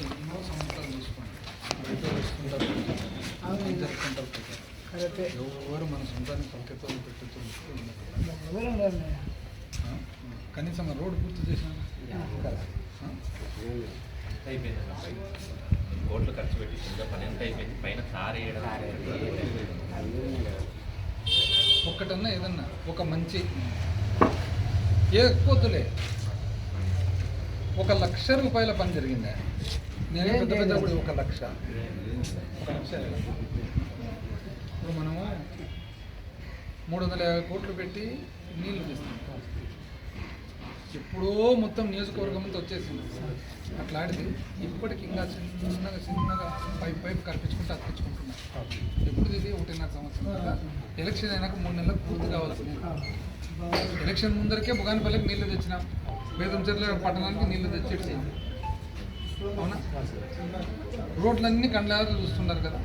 ఎన్నో సంవత్సరాలు చూసుకోండి బయట చూసుకుంటారు జరుపుకుంటారు కరెక్టే ఎవరు మన సొంతాన్ని పలకెతో పెట్టుతూ కనీసం రోడ్డు పూర్తి చేసిన అయిపోయింది కోట్లు ఖర్చు పెట్టి కింద పని ఎంత అయిపోయింది పైన సారీ వేయడం ఒక్కటన్నా ఏదన్నా ఒక మంచి. ఏ ఎక్కువద్దులే ఒక లక్ష రూపాయల పని జరిగిందా. నేను పెద్ద పెద్ద కూడా ఒక లక్ష. ఒక లక్ష. ఇప్పుడు మనము మూడు వందల యాభై కోట్లు పెట్టి నీళ్ళు తీస్తాం ఎప్పుడో మొత్తం నియోజకవర్గం అంతా వచ్చేసింది. అట్లాంటిది ఇప్పటికి ఇంకా చిన్నగా చిన్నగా పైప్ పైప్ కల్పించుకుంటూ అతికించుకుంటున్నారు ఎప్పుడు ఇది? ఒకటిన్నర సంవత్సరం ఎలక్షన్ అయినాక మూడు నెలలకు పూర్తి కావాల్సింది. ఎలక్షన్ ముందరికే బుగానపల్లికి నీళ్ళు తెచ్చినాం. బేదంచెర్ల పట్టణానికి నీళ్ళు తెచ్చేసి అవునా? రోడ్లన్నీ కండ్లాగా చూస్తున్నారు కదా.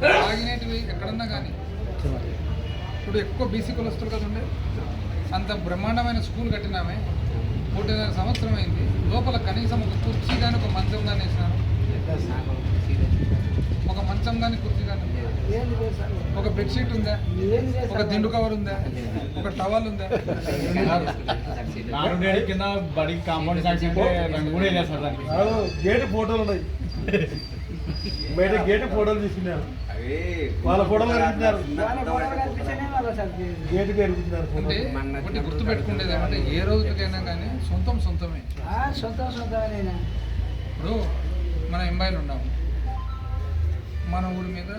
తాగినటివి ఎక్కడన్నా కానీ. ఇప్పుడు ఎక్కువ బీసీ కులస్తులు కదా ఉండే. అంత బ్రహ్మాండమైన స్కూల్ కట్టినామే. ఒకటిన్నర సంవత్సరం అయింది. లోపల కనీసం ఒక కుర్చీ కానీ ఒక మంచం కానీ వేసినాను ఒక మంచం కానీ కుర్చీ కానీ. ఒక బెడ్షీట్ ఉందా? ఒక. దిండు కవర్ ఉందా? ఒక టవల్ ఉందా? కింద కాంపౌండ్ సాక్షి కాదు, గేట్ ఫోటోలు ఉన్నాయి. బయట గేట్ ఫోటోలు తీసుకున్నారు. వాళ్ళ ఫోటోలు కనిపించారు వాళ్ళ గొడవ కనిపిస్తేనే వాళ్ళ సార్ చేసేది. గేట్ ఫోటో ఒకటి గుర్తు పెట్టుకునేది ఏమంటే ఏ రోజుకైనా కానీ సొంతం సొంతమే. ఆ, సొంతం సొంతమేనైనా ఇప్పుడు మన ఎంబాయిలు ఉన్నాము. మన ఊరి మీద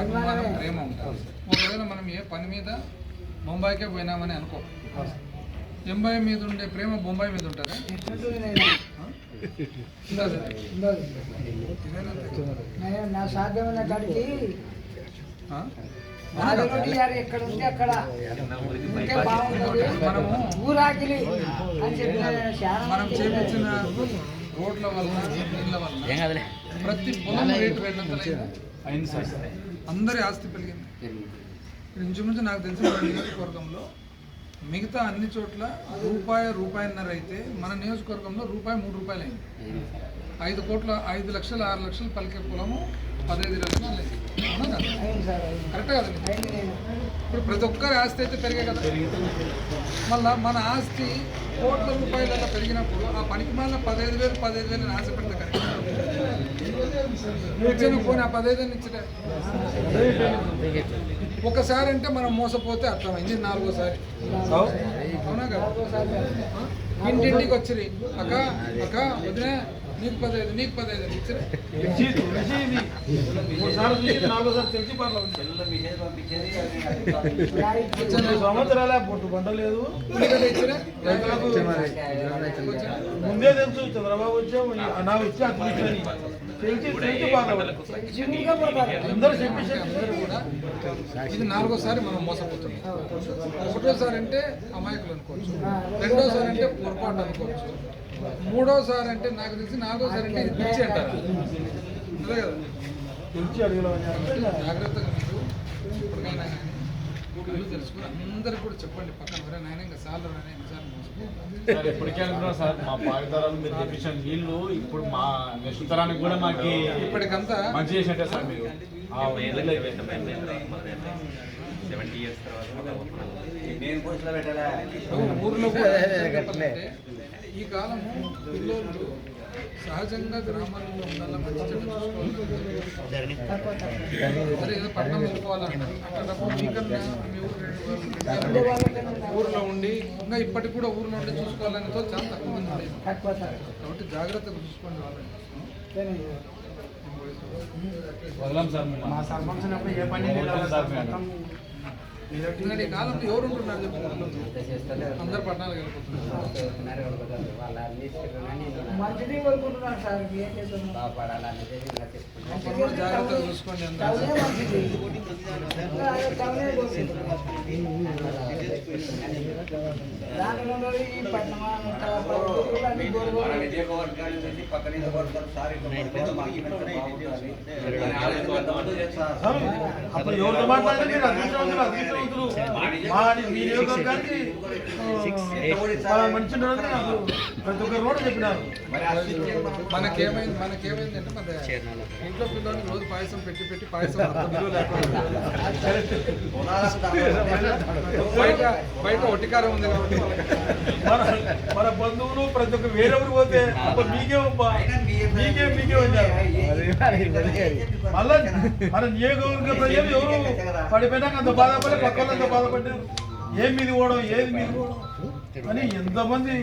అభిమానం ప్రేమ ఉంటుంది. ఒకవేళ మనం ఏ పని మీద బొంబాయికే పోయినామని అనుకో. ఎంబాయి మీద ఉండే ప్రేమ బొంబాయి మీద ఉంటుందా? నా సాధ్యమైన కాడికి ఎక్కడ ఉంటే అక్కడ. ఉంటే బాగుంటుంది. మనము ఊరాకిలి అని చెప్పిన చాలా మనం చేపించిన రోడ్ల వల్ల నీళ్ళ వల్ల. ప్రతి పొలం రేటు రెండంతలైంది అయింది? సార్. అందరి ఆస్తి పెరిగింది. ఇప్పుడు ఇంచుమించు నాకు తెలిసిన నియోజకవర్గంలో మిగతా అన్ని చోట్ల రూపాయి రూపాయిన్నర అయితే మన నియోజకవర్గంలో రూపాయి మూడు రూపాయలు అయింది. ఐదు కోట్ల ఐదు లక్షలు ఆరు లక్షలు పలికే పొలము పదహైదు లక్షలు కదా? కరెక్టే కదండి ఇప్పుడు ప్రతి ఒక్కరి ఆస్తి అయితే పెరిగే కదా? మళ్ళా మన ఆస్తి కోట్ల రూపాయలలో పెరిగినప్పుడు ఆ పనికి మళ్ళీ పదహైదు వేలు పదహైదు వేలు ఆశ పెడితే కరెక్ట్? ఇచ్చిన పోనీ ఆ పదహైదు వేలు ఒకసారి అంటే మనం మోసపోతే అర్థమైంది నాలుగోసారి. అవునా కదా? ఇంటింటికి వచ్చిరి. అక్క అక్క వదిలే నీకు పదహైదు నీకు పదహైదు సంవత్సరాలే పొట్టు పంట లేదు. ఉల్లిగడ్డ ఇచ్చిరే? రైతులకు ముందే తెలుసు చంద్రబాబు వచ్చే నాకు ఇచ్చి అతను అందరూ కూడా ఇది నాలుగోసారి మనం మోసపోతున్నాం. ఒకటోసారి అంటే అమాయకులు అనుకోవచ్చు. రెండోసారి అంటే పొరపాటు అనుకోవచ్చు. మూడోసారి అంటే నాకు తెలిసి నాలుగోసారి అంటే ఇది పిచ్చి అంటారు? కదా. జాగ్రత్తగా ఇప్పటికైనా ఇల్లు తెలుసుకుని అందరికి కూడా చెప్పండి పక్కన ఎవరే నాయన ఇంకా సార్లు నాయన ఎన్నిసార్లు సార్ ఎప్పటికీ అనుకున్నాం సార్ మా పాయుధారాలు మీరు తెప్పించిన నీళ్ళు ఇప్పుడు మా నెక్స్ట్ తరానికి కూడా మాకు ఇప్పటికంతా మంచి చేసినట్టే సార్ మీరు. ఊర్లో ఈ కాలము పిల్లోళ్ళు సహజంగా గ్రామాల్లో ఉండాలి? మంచి చెడ్డ చూసుకోవాలి? మరి ఏదో పట్టణం వెళ్ళిపోవాలంటారు అట్లాంటప్పుడు మీకన్నా మీ ఊరు రెండు వాళ్ళు ఊర్లో ఉండి ఇంకా ఇప్పటికి కూడా ఊర్లో ఉండి చూసుకోవాలని చాలా తక్కువ మంది ఉండేది కాబట్టి జాగ్రత్తగా చూసుకోండి వాళ్ళని. సరే. వదలం సార్ మేము. మా సర్పంచ్ ఏ పని. ఎందుకంటే ఈ కాలంలో ఎవరు ఉంటున్నారు చెప్పు ఊర్లో? అందరు పట్టణాలకు వెళ్ళిపోతున్నారు జాగ్రత్తగా చూసుకోండి అప్పుడు ఎవరితో మాట్లాడితే మీరు అదృష్టవంతులు అదృష్టవంతులు. మా మీ నియోజకవర్గానికి ఆ, మంచి రోజు నాకు ప్రతి ఒక్కరు కూడా చెప్పినారు. మరి ఆ స్విచ్ మనం మనకేమైంది మనకేమైంది అంటే మన ఇంట్లో పిల్లలకి రోజు పాయసం పెట్టి పెట్టి పాయసం బయట బయట ఒట్టికారం ఉంది కాబట్టి మన బంధువులు ప్రతి ఒక్క వేరెవరు పోతే మీకే మీకే మీకే వచ్చారు. మళ్ళా మన నియోజకవర్గ ప్రజలు ఎవరు పడిపోయినాక అంత బాధపడి పక్క బాధపడ్డారు? ఏం మీది పోవడం ఏది మీది పోవడం అని ఎంతమంది